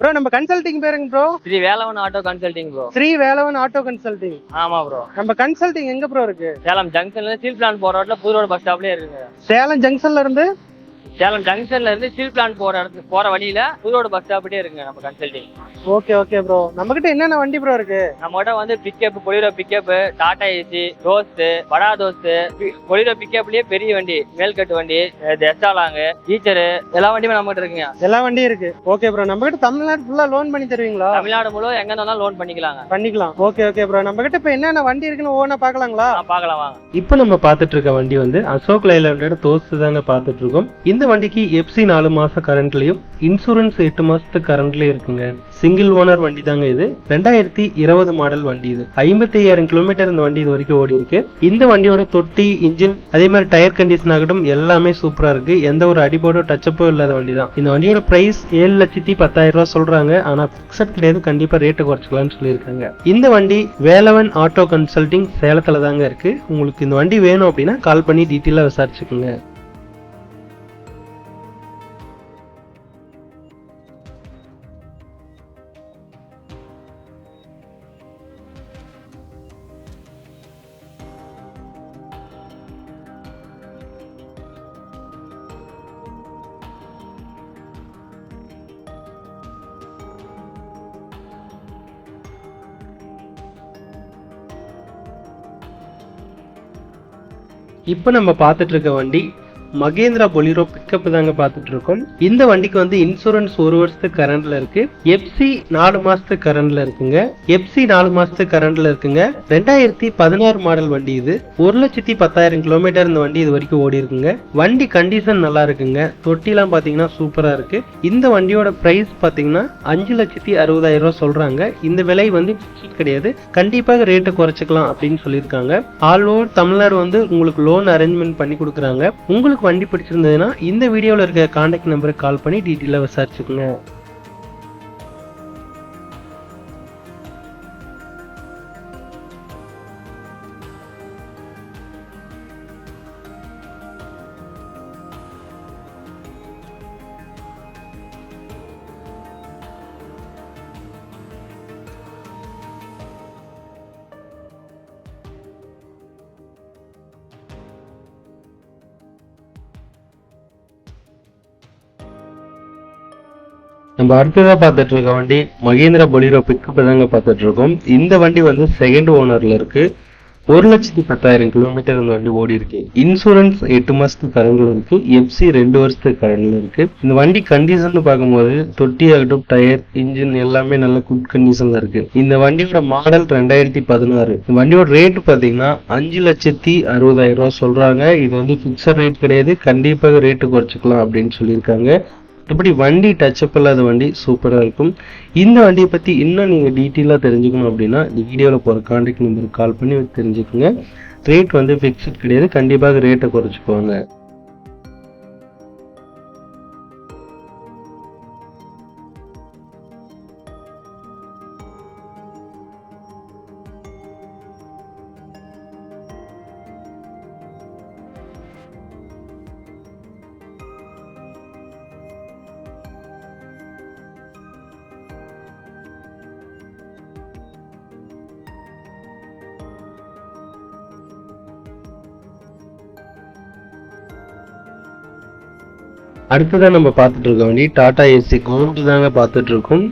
Bro நம்ம consulting பேருங்க bro Sri Velavan auto consulting bro Sri Velavan auto consulting ஆமா bro நம்ம consulting எங்க ப்ரோ இருக்கு? சேலம் ஜங்ஷன்ல ஸ்டீல் பிளான் போற ரோட்ல புது ரோடு பஸ் ஸ்டாப்லயே இருக்குங்க. சேலம் ஜங்ஷன்ல இருந்து? சேலம் ஜங்ஷன்ல இருந்து ஸ்டீல் பிளான் போற இடத்துக்கு போற வழியில புது ரோடு பஸ் ஸ்டாப்லயே இருக்குங்க நம்ம கன்சல்டிங் ஓகே ஓகே ப்ரோ நம்ம கிட்ட என்னென்ன வண்டி ப்ரோ இருக்கு? நம்ம கிட்ட வந்து pickup Bolero pickup Tata AC Dost Bada Dost Bolero பிக்கப்லயே பெரிய வண்டி மேல்கட்டு வண்டி டெஸ்டாலாங்கு டீச்சரு எல்லா வண்டியுமே நம்ம கிட்ட இருக்குங்க. எல்லா வண்டியும் இருக்கு. ஓகே ப்ரோ நம்ம கிட்ட தமிழ்நாடு ஃபுல்லா லோன் பண்ணி தருவீங்களா? தமிழ்நாடு முழு எங்க இருந்தாலும் லோன் பண்ணிக்கலாங்க. பண்ணிக்கலாம். ஓகே ஓகே ப்ரோ நம்ம கிட்ட இப்ப என்னென்ன வண்டி இருக்குன்னு ஓனா பாக்கலாங்களா? ஆ, பார்க்கலாம் வாங்க. இப்போ நம்ம பார்த்துட்டு இருக்க வண்டி வந்து அசோக் லைலாண்டோட தோஸ்து தாங்க பார்த்துட்டு இருக்கோம். இந்த வண்டிக்கு எஃப்சி நாலு மாச கரண்ட்லயும் இன்சூரன்ஸ் எட்டு மாசத்து கரண்ட்லயும் இருக்குங்க. சிங்கிள் ஓனர் வண்டி தாங்க இது. ரெண்டாயிரத்தி இருபது மாடல் வண்டி இது. ஐம்பத்தி ஐயாயிரம் கிலோமீட்டர் இந்த வண்டி இது வரைக்கும் ஓடி இருக்கு. இந்த வண்டியோட தொட்டி இன்ஜின் அதே மாதிரி டயர் கண்டிஷன் ஆகட்டும் எல்லாமே சூப்பரா இருக்கு. எந்த ஒரு அடிபோடோ டச்சப்போ இல்லாத வண்டி தான். இந்த வண்டியோட பிரைஸ் ஏழு லட்சத்தி பத்தாயிரம் ரூபாய் சொல்றாங்க. ஆனா பிக்சட் கிடையாது. கண்டிப்பா ரேட்டு குறைச்சிக்கலாம்னு சொல்லியிருக்காங்க. இந்த வண்டி வேலவன் ஆட்டோ கன்சல்டிங் சேலத்துல தாங்க இருக்கு. உங்களுக்கு இந்த வண்டி வேணும் அப்படின்னா கால் பண்ணி டீட்டெயிலா விசாரிச்சுக்கோங்க. இப்போ நம்ம பார்த்துட்டு இருக்க வண்டி மகேந்திரா பொலிரோ பிக்கப் தாங்க பார்த்துட்டு இருக்கோம் இந்த வண்டிக்கு வந்து இன்சூரன்ஸ் ஒரு வருஷத்துக்கு கரண்ட்ல இருக்கு. எஃப்சி நாலு மாசத்துக்கு கரண்ட்ல இருக்குங்க. எஃப்சி நாலு மாசத்துக்கு கரண்ட்ல இருக்குங்க. ரெண்டாயிரத்தி பதினாறு மாடல் வண்டி இது. ஒரு லட்சத்தி பத்தாயிரம் கிலோமீட்டர் இந்த வண்டி இது வரைக்கும் ஓடி இருக்குங்க. வண்டி கண்டிஷன் நல்லா இருக்குங்க. தொட்டிலாம் பாத்தீங்கன்னா சூப்பரா இருக்கு. இந்த வண்டியோட பிரைஸ் பாத்தீங்கன்னா அஞ்சு லட்சத்தி அறுபதாயிரம் ரூபாய் சொல்றாங்க. இந்த விலை வந்து கிடையாது. கண்டிப்பாக ரேட்டை குறைச்சிக்கலாம் அப்படின்னு சொல்லியிருக்காங்க. ஆல் ஓவர் தமிழ்நாடு வந்து உங்களுக்கு லோன் அரேஞ்ச்மெண்ட் பண்ணி கொடுக்குறாங்க. உங்களுக்கு வண்டி பிடிச்சிருந்ததுன்னா இந்த வீடியோவில் இருக்க காண்டாக்ட் நம்பருக்கு கால் பண்ணி டீட்டெயிலாக விசாரிச்சுக்கோங்க. நம்ம அடுத்ததாக பார்த்துட்டு இருக்க வண்டி மகேந்திரா பொலிரோ பிக்கப் தாங்க பார்த்துட்டு இருக்கோம். இந்த வண்டி வந்து செகண்ட் ஓனர்ல இருக்கு. ஒரு லட்சத்தி பத்தாயிரம் கிலோமீட்டர் இந்த வண்டி ஓடி இருக்கு. இன்சூரன்ஸ் எட்டு மாசத்துக்கு கரண்ட்ல இருக்கு. எஃப்சி ரெண்டு வருஷத்துக்கு கரண்ட்ல இருக்கு. இந்த வண்டி கண்டிஷன் பார்க்கும்போது தொட்டி ஆகட்டும் டயர் இன்ஜின் எல்லாமே நல்ல குட் கண்டிஷன்ல இருக்கு. இந்த வண்டியோட மாடல் ரெண்டாயிரத்தி பதினாறு. இந்த வண்டியோட ரேட் பாத்தீங்கன்னா அஞ்சு லட்சத்தி அறுபதாயிரம் ரூபாய் சொல்றாங்க. இது வந்து பிக்சர் ரேட் கிடையாது. கண்டிப்பாக ரேட்டு குறைச்சிக்கலாம் அப்படின்னு சொல்லியிருக்காங்க. மற்றபடி வண்டி டச்சப் இல்லாத வண்டி சூப்பராக இருக்கும். இந்த வண்டியை பற்றி இன்னும் நீங்கள் டீட்டெயிலாக தெரிஞ்சுக்கணும் அப்படின்னா இந்த வீடியோவில் போகிற காண்டாக்ட் நம்பருக்கு கால் பண்ணி தெரிஞ்சுக்கோங்க. ரேட் வந்து ஃபிக்ஸ்ட் கிடையாது. கண்டிப்பாக ரேட்டை குறைச்சிக்குவாங்க அடுத்ததாக நம்ம பார்த்துட்டு இருக்க வண்டி டாடா ஏசி மூன்று தாங்க பார்த்துட்டு இருக்கோம்.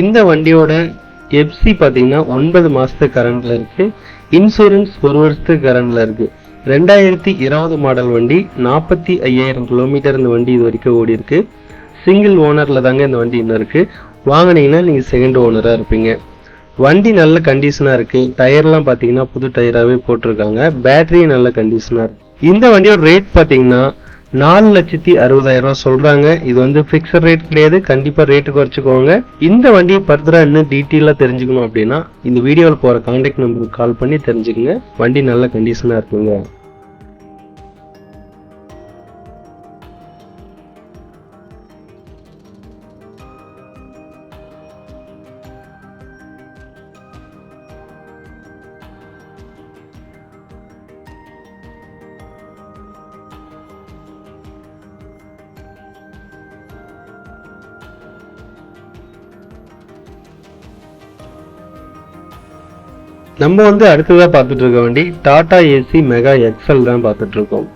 இந்த வண்டியோட எஃப்சி பார்த்தீங்கன்னா ஒன்பது மாதத்துக்கு கரண்டில் இருக்குது இன்சூரன்ஸ் ஒரு வருஷத்துக்கு கரண்டில் இருக்குது ரெண்டாயிரத்தி இருபது மாடல் வண்டி நாற்பத்தி ஐயாயிரம் கிலோமீட்டர் இந்த வண்டி இது வரைக்கும் ஓடி இருக்கு. சிங்கிள் ஓனரில் தாங்க இந்த வண்டி இன்னும் இருக்குது வாங்கினீங்கன்னா நீங்கள் செகண்ட் ஓனராக இருப்பீங்க. வண்டி நல்ல கண்டிஷனாக இருக்குது டயர்லாம் பார்த்தீங்கன்னா புது டயராகவே போட்டிருக்காங்க. பேட்டரியும் நல்ல கண்டிஷனாக இருக்குது இந்த வண்டியோட ரேட் பார்த்தீங்கன்னா நாலு லட்சத்தி அறுபதாயிரம் ரூபாய் சொல்றாங்க. இது வந்து பிக்சட் ரேட் கிடையாது. கண்டிப்பா ரேட்டு குறைச்சிக்கோங்க. இந்த வண்டியை ஃபர்தரா இன்னும் டீட்டெயிலா தெரிஞ்சுக்கணும் அப்படின்னா இந்த வீடியோவில் போற கான்டாக்ட் நம்பருக்கு கால் பண்ணி தெரிஞ்சுக்கங்க. வண்டி நல்ல கண்டிஷனா இருக்குங்க. நம்ம வந்து அடுத்ததாக பார்த்துட்டு இருக்க வண்டி டாடா ஏசி மெகா எக்ஸல் தான் பார்த்துட்டு இருக்கோம்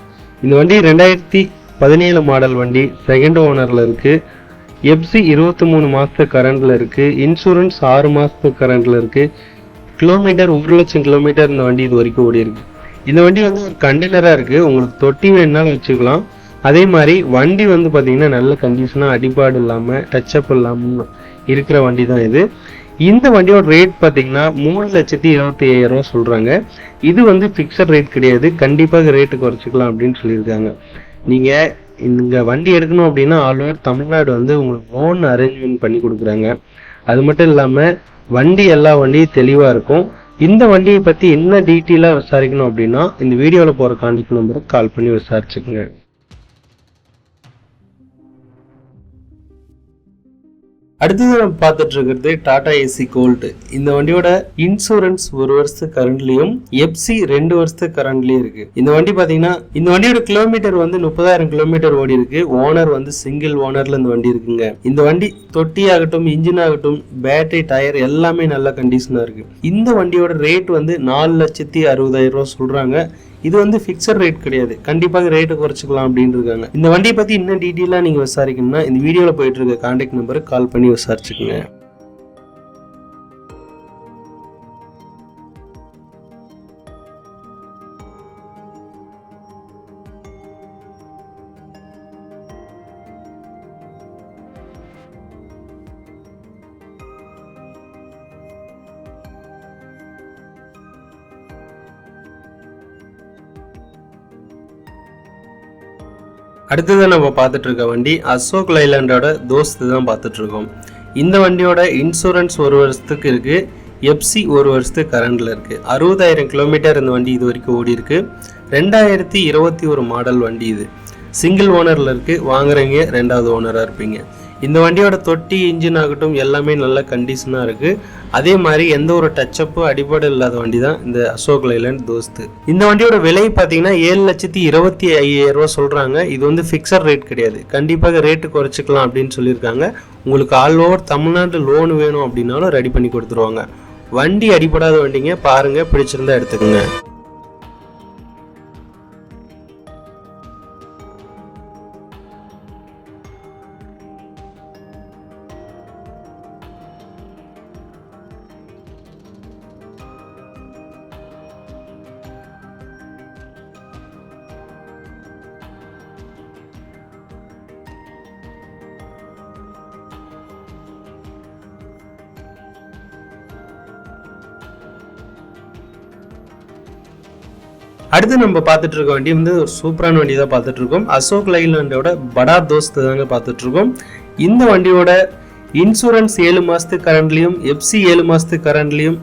இந்த வண்டி ரெண்டாயிரத்தி பதினேழு மாடல் வண்டி செகண்ட் ஓனரில் இருக்குது எஃப்சி இருபத்தி மூணு மாதத்து கரண்டில் இருக்குது இன்சூரன்ஸ் ஆறு மாதத்து கரண்டில் இருக்குது கிலோமீட்டர் ஒரு லட்சம் கிலோமீட்டர் இந்த வண்டி இது வரைக்கும் ஓடி இருக்கு. இந்த வண்டி வந்து ஒரு கண்டெய்னராக இருக்குது உங்களுக்கு தொட்டி வேணுனாலும் வச்சுக்கலாம். அதே மாதிரி வண்டி வந்து பார்த்தீங்கன்னா நல்ல கண்டிஷனாக அடிபாடு இல்லாமல் டச்சப் இல்லாமல் இருக்கிற வண்டி தான் இது. இந்த வண்டியோட ரேட் பார்த்தீங்கன்னா மூணு லட்சத்தி இருபத்தி ஐயாயிரம் சொல்கிறாங்க இது வந்து ஃபிக்ஸட் ரேட் கிடையாது. கண்டிப்பாக ரேட்டு குறைச்சிக்கலாம் அப்படின்னு சொல்லியிருக்காங்க. நீங்கள் இந்த வண்டி எடுக்கணும் அப்படின்னா ஆல் ஓவர் தமிழ்நாடு வந்து உங்களுக்கு லோன் அரேஞ்ச்மெண்ட் பண்ணி கொடுக்குறாங்க. அது மட்டும் இல்லாமல் வண்டி எல்லா வண்டியும் தெளிவாக இருக்கும். இந்த வண்டியை பற்றி என்ன டீட்டெயிலாக விசாரிக்கணும் அப்படின்னா இந்த வீடியோவில் போகிற கான்டாக்ட் நம்பருக்கு கால் பண்ணி விசாரிச்சுக்கோங்க. அடுத்தது நம்ம பார்த்துட்டு இருக்கிறது டாடா ஏசி கோல்டு இந்த வண்டியோட இன்சூரன்ஸ் ஒரு வருஷத்துக்கு கரண்ட்லயும் எஃப்சி ரெண்டு வருஷத்துக்கு கரண்ட்லயும் இருக்கு. இந்த வண்டி பாத்தீங்கன்னா இந்த வண்டியோட கிலோமீட்டர் வந்து முப்பதாயிரம் கிலோமீட்டர் ஓடி இருக்கு. ஓனர் வந்து சிங்கிள் ஓனர்ல இந்த வண்டி இருக்குங்க. இந்த வண்டி தொட்டி ஆகட்டும் இன்ஜின் ஆகட்டும் பேட்டரி டயர் எல்லாமே நல்ல கண்டிஷனா இருக்கு. இந்த வண்டியோட ரேட் வந்து நாலு லட்சத்தி அறுபதாயிரம் ரூபா சொல்றாங்க. இது வந்து ஃபிக்ஸட் ரேட் கிடையாது. கண்டிப்பாக ரேட்டை குறைச்சிக்கலாம் அப்படின்னு இருக்காங்க இந்த வண்டியை பற்றி இன்னும் டீட்டெயிலாக நீங்கள் விசாரிக்கணும்னா இந்த வீடியோவில் போயிட்டு இருக்க கான்டாக்ட் நம்பருக்கு கால் பண்ணி விசாரிச்சுக்கோங்க. அடுத்தது நம்ம பார்த்துட்டு இருக்க வண்டி அசோக் லைலாண்டோட தோஸ்து தான் பார்த்துட்டு இருக்கோம் இந்த வண்டியோட இன்சூரன்ஸ் ஒரு வருஷத்துக்கு இருக்கு எஃப்சி ஒரு வருஷத்துக்கு கரண்டில் இருக்கு. அறுபதாயிரம் கிலோமீட்டர் இந்த வண்டி இது வரைக்கும் ஓடி இருக்கு. ரெண்டாயிரத்தி இருபத்தி ஒரு மாடல் வண்டி இது. சிங்கிள் ஓனரில் இருக்கு வாங்குறீங்க ரெண்டாவது ஓனராக இருப்பீங்க. இந்த வண்டியோட தொட்டி இன்ஜின் ஆகட்டும் எல்லாமே நல்ல கண்டிஷனாக இருக்குது அதே மாதிரி எந்த ஒரு டச்சப்பும் அடிபாடு இல்லாத வண்டி தான் இந்த அசோக் லைலாண்ட் தோஸ்து. இந்த வண்டியோட விலை பார்த்தீங்கன்னா ஏழு லட்சத்தி இருபத்தி ஐயாயிரம் ரூபா சொல்கிறாங்க இது வந்து ஃபிக்ஸட் ரேட் கிடையாது. கண்டிப்பாக ரேட்டு குறைச்சிக்கலாம் அப்படின்னு சொல்லியிருக்காங்க. உங்களுக்கு ஆல் ஓவர் தமிழ்நாடு லோன் வேணும் அப்படின்னாலும் ரெடி பண்ணி கொடுத்துருவாங்க. வண்டி அடிபடாத வண்டிங்க பாருங்கள் பிடிச்சிருந்தா எடுத்துக்கோங்க. அடுத்து நம்ம பார்த்துட்டு இருக்க வண்டி வந்து ஒரு சூப்பரான வண்டி தான் பார்த்துட்டு இருக்கோம் அசோக் லைலாண்டோட படா தோஸ்த் தாங்க பார்த்துட்டு இருக்கோம் இந்த வண்டியோட இன்சூரன்ஸ் ஏழு மாதத்துக்கு கரண்ட்லையும் எஃப்சி ஏழு மாதத்துக்கு கரண்ட்லையும்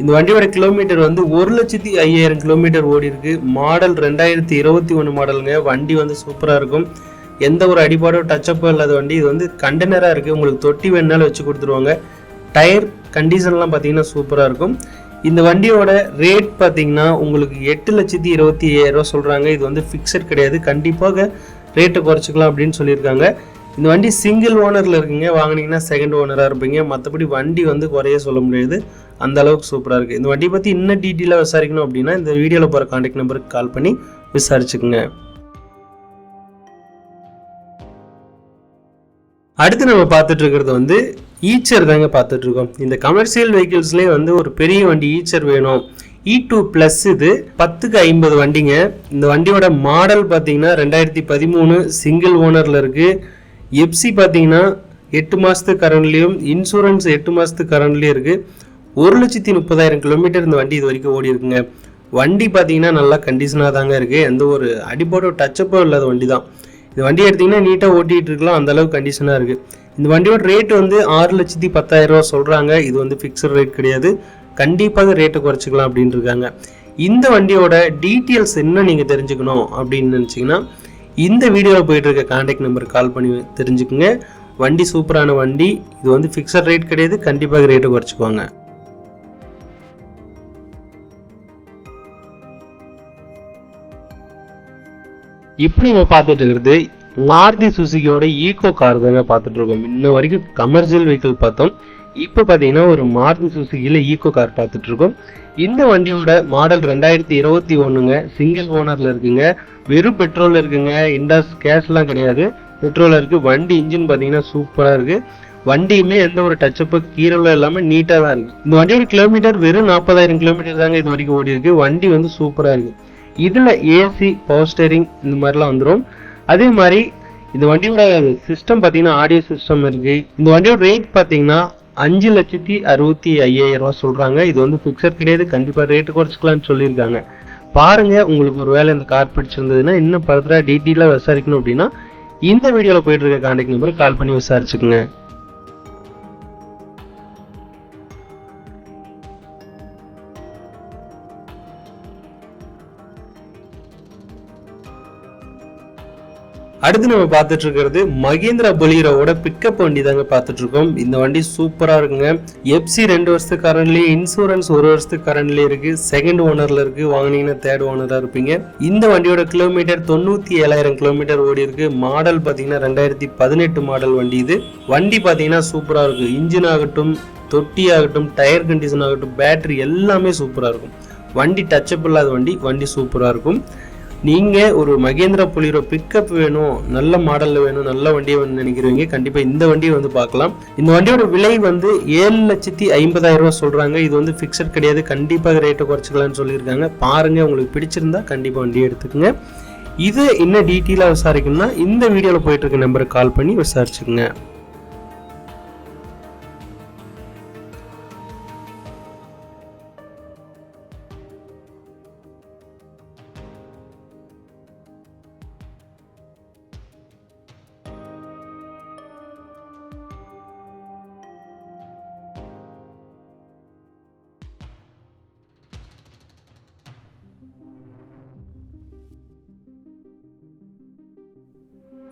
இந்த வண்டியோட கிலோமீட்டர் வந்து ஒரு லட்சத்தி ஐயாயிரம் கிலோமீட்டர் ஓடி இருக்கு. மாடல் ரெண்டாயிரத்தி இருபத்தி ஒன்று மாடலுங்க. வண்டி வந்து சூப்பராக இருக்கும். எந்த ஒரு அடிபாடோ டச்சப்போ இல்லாத வண்டி. இது வந்து கண்டெய்னராக இருக்குது உங்களுக்கு தொட்டி வேணுனாலும் வச்சு கொடுத்துருவாங்க. டயர் கண்டிஷன்லாம் பார்த்தீங்கன்னா சூப்பராக இருக்கும். இந்த வண்டியோட ரேட் பார்த்தீங்கன்னா உங்களுக்கு எட்டு லட்சத்தி இருபத்தி ஏழாயிரம் சொல்கிறாங்க இது வந்து ஃபிக்ஸட் கிடையாது. கண்டிப்பாக ரேட்டை குறைச்சிக்கலாம் அப்படின்னு சொல்லியிருக்காங்க. இந்த வண்டி சிங்கிள் ஓனரில் இருக்குங்க. வாங்குனீங்கன்னா செகண்ட் ஓனராக இருப்பீங்க. மற்றபடி வண்டி வந்து குறைய சொல்ல முடியாது. அந்த அளவுக்கு சூப்பராக இருக்குது இந்த வண்டியை பற்றி இன்னும் டீட்டெயிலாக விசாரிக்கணும் அப்படின்னா இந்த வீடியோவில் போகிற கான்டாக்ட் நம்பருக்கு கால் பண்ணி விசாரிச்சுக்குங்க. அடுத்து நம்ம பார்த்துட்டு இருக்கிறது வந்து ஈச்சர் தாங்க பார்த்துட்டு இருக்கோம். இந்த கமர்ஷியல் வெஹிக்கிள்ஸ்லேயே வந்து ஒரு பெரிய வண்டி ஈச்சர் வேணும். இ டூ ப்ளஸ் இது பத்துக்கு ஐம்பது வண்டிங்க. இந்த வண்டியோட மாடல் பார்த்தீங்கன்னா ரெண்டாயிரத்தி பதிமூணு சிங்கிள் ஓனரில் இருக்குது எப்சி பார்த்தீங்கன்னா எட்டு மாதத்துக்கு கரண்ட்லேயும் இன்சூரன்ஸ் எட்டு மாதத்துக்கு கரண்ட்லேயும் இருக்குது ஒரு லட்சத்தி முப்பதாயிரம் கிலோமீட்டர் இந்த வண்டி இது வரைக்கும் ஓடி இருக்குங்க. வண்டி பார்த்தீங்கன்னா நல்லா கண்டிஷனாக தாங்க இருக்குது எந்த ஒரு அடிபோட டச்சப்போ இல்லாத வண்டி தான் இந்த வண்டி எடுத்தீங்கன்னா நீட்டாக ஓட்டிகிட்டு இருக்கலாம். அந்த அளவுக்கு கண்டிஷனாக இருக்குது இந்த வண்டியோட ரேட் வந்து ஆறு லட்சத்தி பத்தாயிரரூவா சொல்கிறாங்க இது வந்து ஃபிக்ஸட் ரேட் கிடையாது. கண்டிப்பாக ரேட்டை குறைச்சிக்கலாம் அப்படின்னு இருக்காங்க. இந்த வண்டியோட டீட்டெயில்ஸ் என்ன நீங்கள் தெரிஞ்சுக்கணும் அப்படின்னு நினச்சிங்கன்னா இந்த வீடியோவில் போயிட்டு இருக்க கான்டாக்ட் நம்பருக்கு கால் பண்ணி தெரிஞ்சுக்குங்க. வண்டி சூப்பரான வண்டி. இது வந்து ஃபிக்ஸட் ரேட் கிடையாது. கண்டிப்பாக ரேட்டை குறைச்சிக்குவாங்க இப்படி நம்ம பார்த்துட்டு இருக்கிறது மாருதி சுசுகியோட ஈகோ கார் தாங்க பார்த்துட்டு இருக்கோம். இன்ன வரைக்கும் கமர்ஷியல் வெஹிக்கிள் பார்த்தோம். இப்போ பார்த்தீங்கன்னா ஒரு மாருதி சுசுகியில் ஈக்கோ கார் பார்த்துட்டு இருக்கோம். இந்த வண்டியோட மாடல் ரெண்டாயிரத்தி இருபத்தி ஒன்றுங்க சிங்கிள் ஓனரில் இருக்குங்க. வெறும் பெட்ரோல் இருக்குங்க. இண்டாஸ் கேஷ்லாம் கிடையாது. பெட்ரோலில் இருக்குது வண்டி இன்ஜின் பார்த்தீங்கன்னா சூப்பராக இருக்குது வண்டியுமே எந்த ஒரு டச்சப்பு கீரலும் இல்லாமல் நீட்டாக தான் இருக்குது இந்த வண்டியோட கிலோமீட்டர் வெறும் நாற்பதாயிரம் கிலோமீட்டர் தாங்க இது வரைக்கும் ஓடி இருக்கு வண்டி வந்து சூப்பராக இருக்கு. இதில் ஏசி பவர் ஸ்டேரிங் இந்த மாதிரிலாம் வந்துடும் அதே மாதிரி இந்த வண்டியோட சிஸ்டம் பார்த்தீங்கன்னா ஆடியோ சிஸ்டம் இருக்குது இந்த வண்டியோட ரேட் பார்த்தீங்கன்னா அஞ்சு லட்சத்தி அறுபத்தி ஐயாயிரம் ரூபா சொல்கிறாங்க இது வந்து ஃபிக்ஸர் கிடையாது கண்டிப்பாக ரேட்டு குறைச்சிக்கலாம்னு சொல்லியிருக்காங்க. பாருங்கள் உங்களுக்கு ஒரு வேலை இந்த கார் பிடிச்சிருந்ததுன்னா இன்னும் படத்தில் டீட்டெயிலாக விசாரிக்கணும் அப்படின்னா இந்த வீடியோவில் போயிட்டு இருக்க கான்டாக்ட் நம்பருக்கு கால் பண்ணி விசாரிச்சுக்குங்க. அடுத்து நம்ம பார்த்துட்டு இருக்கிறது மகேந்திரா பொலீரோவோட பிக்கப் வண்டி தாங்க பார்த்துட்டு இருக்கோம். இந்த வண்டி சூப்பரா இருக்குங்க. எஃப்சி ரெண்டு வருஷத்துக்கு கரண்ட்லயே இன்சூரன்ஸ் ஒரு வருஷத்துக்கு கரண்ட்லயே இருக்கு செகண்ட் ஓனர்ல இருக்கு. வாங்கினீங்கன்னா தேர்ட் ஓனரா இருப்பீங்க. இந்த வண்டியோட கிலோமீட்டர் தொண்ணூத்தி ஏழாயிரம் கிலோமீட்டர் ஓடி இருக்கு. மாடல் பாத்தீங்கன்னா ரெண்டாயிரத்தி பதினெட்டு மாடல் வண்டி இது. வண்டி பாத்தீங்கன்னா சூப்பரா இருக்கு. இன்ஜின் ஆகட்டும் தொட்டி ஆகட்டும் டயர் கண்டிஷன் ஆகட்டும் பேட்டரி எல்லாமே சூப்பரா இருக்கும். வண்டி டச்சப் இல்லாத வண்டி வண்டி சூப்பரா இருக்கும். நீங்கள் ஒரு மகேந்திரா புலிரோ பிக்கப் வேணும் நல்ல மாடலில் வேணும் நல்ல வண்டியை வேணும்னு நினைக்கிறவங்க கண்டிப்பாக இந்த வண்டியை வந்து பார்க்கலாம். இந்த வண்டியோட விலை வந்து ஏழு லட்சத்தி ஐம்பதாயிரம் ரூபா சொல்கிறாங்க இது வந்து ஃபிக்ஸட் கிடையாது. கண்டிப்பாக ரேட்டை குறைச்சிக்கலாம்னு சொல்லியிருக்காங்க. பாருங்கள் உங்களுக்கு பிடிச்சிருந்தா கண்டிப்பாக வண்டியை எடுத்துக்கங்க. இது இன்னும் டீட்டெயிலாக விசாரிக்கணும்னா இந்த வீடியோவில் போயிட்டு இருக்க நம்பருக்கு கால் பண்ணி விசாரிச்சுக்கோங்க.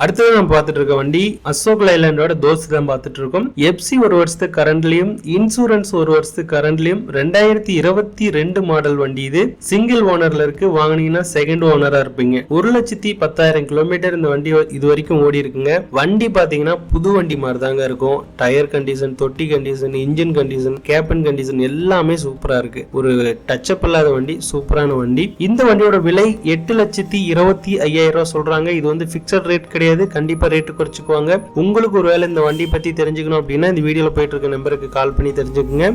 அடுத்தது நம்ம பார்த்துட்டு இருக்க வண்டி அசோக் லைலாண்டோட தோஸ்து தான் பார்த்துட்டு இருக்கோம். எப்சி ஒரு வருஷத்துக்கு கரண்ட்லயும் இன்சூரன்ஸ் ஒரு வருஷத்துக்கு கரண்ட்லயும் ரெண்டாயிரத்தி இருபத்தி ரெண்டு மாடல் வண்டி இது. சிங்கிள் ஓனர்ல இருக்கு வாங்குனீங்கன்னா செகண்ட் ஓனரா இருப்பீங்க. ஒரு லட்சத்தி பத்தாயிரம் கிலோமீட்டர் இந்த வண்டி இது வரைக்கும் ஓடி இருக்குங்க. வண்டி பாத்தீங்கன்னா புது வண்டி மாதிரி தாங்க இருக்கும். டயர் கண்டிஷன் தொட்டி condition engine condition cabin condition எல்லாமே சூப்பரா இருக்கு. ஒரு டச்சப் இல்லாத வண்டி சூப்பரான வண்டி. இந்த வண்டியோட விலை எட்டு லட்சத்தி இருபத்தி ஐயாயிரம் ரூபாய் சொல்றாங்க. இது வந்து பிக்சட் ரேட் கிடையாது. கண்டிப்பா ரேட்டு குறைச்சிக்குவாங்க. உங்களுக்கு ஒருவேளை இந்த வண்டி பத்தி தெரிஞ்சுக்கணும் அப்படின்னா இந்த வீடியோவில் போயிட்டு இருக்க நம்பருக்கு கால் பண்ணி தெரிஞ்சுக்கோங்க.